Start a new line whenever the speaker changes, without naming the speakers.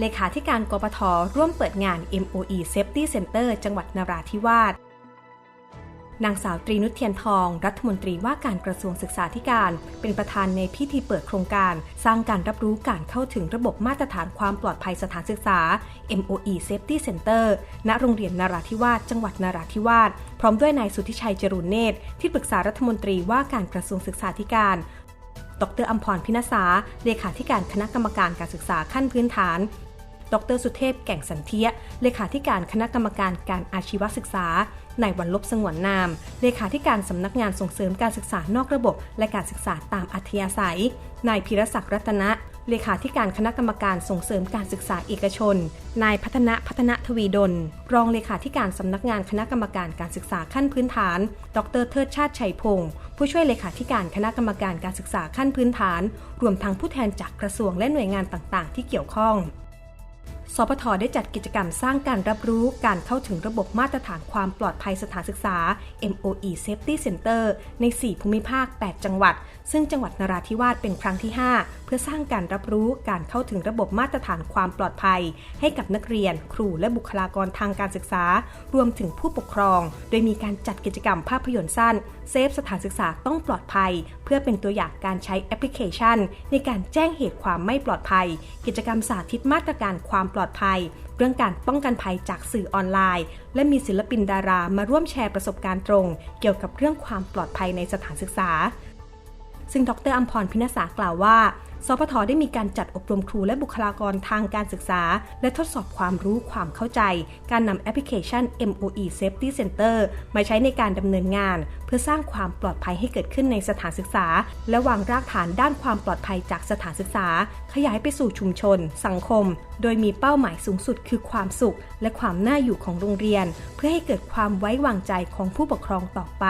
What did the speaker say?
เลขาธิการกปทร่วมเปิดงาน MOE Safety Center จังหวัดนราธิวาสนางสาวตรีนุชเทียนทอง รัฐมนตรีว่าการกระทรวงศึกษาธิการ เป็นประธานในพิธีเปิดโครงการ สร้างการรับรู้การเข้าถึงระบบมาตรฐานความปลอดภัยสถานศึกษา MOE Safety Center ณ โรงเรียนนาราธิวาสจังหวัดนาราธิวาสพร้อมด้วยนายสุทธิชัยจรูนเนตรที่ปรึกษารัฐมนตรีว่าการกระทรวงศึกษาธิการ ดรอัมพรพินาสาเลขาธิการคณะกรรมการการศึกษาขั้นพื้นฐาน ดรสุเทพแก่งสันเทีย เลขาธิการคณะกรรมการการอาชีวศึกษา นายวันลบสงวนนาม เลขาธิการสำนักงานส่งเสริมการศึกษานอกระบบ และการศึกษาตามอัธยาศัย นายพิรศักดิ์รัตนะ เลขาธิการคณะกรรมการส่งเสริมการศึกษาเอกชน นายพัฒนะพัฒนทวีดล รองเลขาธิการสำนักงานคณะกรรมการการศึกษาขั้นพื้นฐาน ดรเทิดชาติชัยพงศ์ผู้ช่วยเลขาธิการคณะกรรมการการศึกษาขั้นพื้นฐาน รวมทั้งผู้แทนจากกระทรวงและหน่วยงานต่างๆ ที่เกี่ยวข้อง สพทได้จัดกิจกรรมสร้างการรับรู้การเข้าถึงระบบมาตรฐานความปลอดภัยสถานศึกษา MOE Safety Center ใน 4 ภูมิภาค 8 จังหวัด ซึ่งจังหวัดนราธิวาสเป็นครั้งที่ 5 เพื่อสร้างการรับรู้การเข้าถึงระบบมาตรฐานความปลอดภัย ให้กับนักเรียน ครูและบุคลากรทางการศึกษา รวมถึงผู้ปกครอง โดยมีการจัดกิจกรรมภาพยนตร์สั้นเซฟสถานศึกษาต้องปลอดภัย เพื่อเป็นตัวอย่างการใช้แอปพลิเคชัน ในการแจ้งเหตุความไม่ปลอดภัย กิจกรรมสาธิตมาตรการความปลอดภัย เรื่องการป้องกันภัยจากสื่อออนไลน์ และมีศิลปินดารามาร่วมแชร์ประสบการณ์ตรง เกี่ยวกับเรื่องความปลอดภัยในสถานศึกษา ซึ่งดรอัมพรพินาศากล่าวว่าสพทได้มีการจัดอบรมครูและบุคลากรทางการศึกษา และทดสอบความรู้ความเข้าใจ การนำแอปพลิเคชัน MOE Safety Center มาใช้ในการดำเนินงาน เพื่อสร้างความปลอดภัยให้เกิดขึ้นในสถานศึกษา และวางรากฐานด้านความปลอดภัยจากสถานศึกษา ขยายไปสู่ชุมชน สังคม โดยมีเป้าหมายสูงสุดคือความสุข และความน่าอยู่ของโรงเรียน เพื่อให้เกิดความไว้วางใจของผู้ปกครองต่อไป